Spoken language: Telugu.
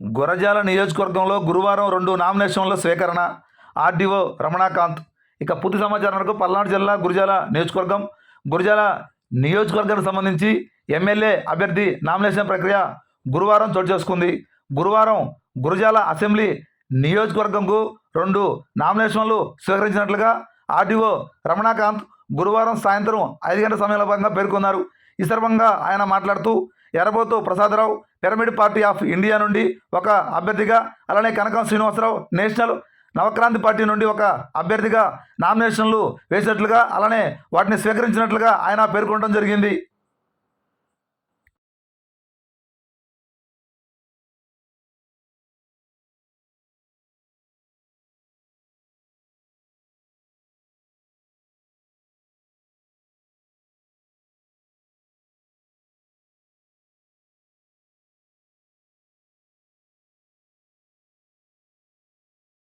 గురజాల నియోజకవర్గంలో గురువారం రెండు నామినేషన్ల స్వీకరణ ఆర్డీఓ రమణాకాంత్. ఇక పూర్తి సమాచారం వరకు పల్నాడు జిల్లా గురజాల నియోజకవర్గం గురజాల నియోజకవర్గానికి సంబంధించి ఎమ్మెల్యే అభ్యర్థి నామినేషన్ ప్రక్రియ గురువారం చోటు చేసుకుంది. గురువారం గురజాల అసెంబ్లీ నియోజకవర్గంకు రెండు నామినేషన్లు స్వీకరించినట్లుగా ఆర్డీఓ రమణాకాంత్ గురువారం సాయంత్రం ఐదు గంటల సమయంలో భాగంగా పేర్కొన్నారు. ఈ సందర్భంగా ఆయన మాట్లాడుతూ Errabothu Prasadarao pyramid party of India నుండి ఒక అభ్యర్థిగా అలానే కనకం శ్రీనివాసరావు నేషనల్ నవక్రాంతి పార్టీ నుండి ఒక అభ్యర్థిగా నామినేషన్లు వేసినట్లుగా అలానే వాటిని స్వీకరించినట్లుగా ఆయన పేర్కొనడం జరిగింది.